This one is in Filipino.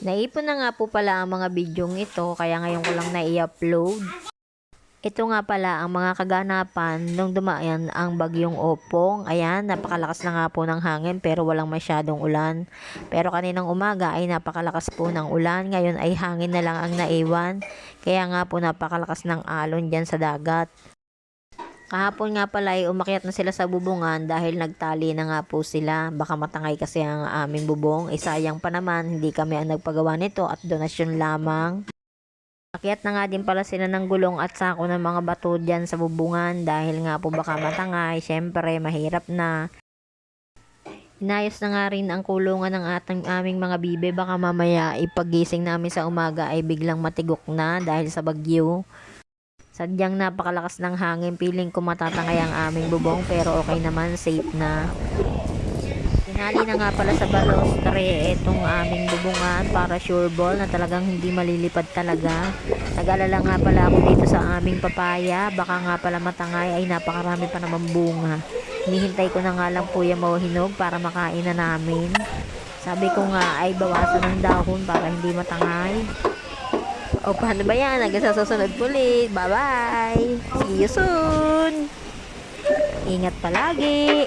Naipon na nga po pala ang mga bidyong ito kaya ngayon ko lang na-i-upload. Ito nga pala ang mga kaganapan nung dumaan ang bagyong Opong. Ayan, napakalakas na nga po ng hangin pero walang masyadong ulan. Pero kaninang umaga ay napakalakas po ng ulan. Ngayon ay hangin na lang ang naiwan. Kaya nga po napakalakas ng alon dyan sa dagat. Kahapon nga pala ay umakyat na sila sa bubungan dahil nagtali na nga po sila. Baka matangay kasi ang aming bubong. Eh sayang pa naman, hindi kami ang nagpagawa nito at donasyon lamang. Akyat na nga din pala sila ng gulong at sako ng mga bato dyan sa bubungan dahil nga po baka matangay. Siyempre, mahirap na. Inayos na nga rin ang kulungan ng ating aming mga bibe. Baka mamaya ipagising namin sa umaga ay biglang matigok na dahil sa bagyo. Sadyang napakalakas ng hangin. Piling ko matatangay ang aming bubong pero okay naman, safe na. Tinali na nga pala sa balostre itong aming bubungan para sure ball na talagang hindi malilipad talaga. Nag-alala nga pala ako dito sa aming papaya. Baka nga pala matangay ay napakarami pa naman bunga. Hinihintay ko na nga lang po yung mahinog para makain na namin. Sabi ko nga ay bawasan ng dahon para hindi matangay. O paano ba yan? Hanggang sa susunod ulit. Bye-bye! See you soon! Ingat palagi!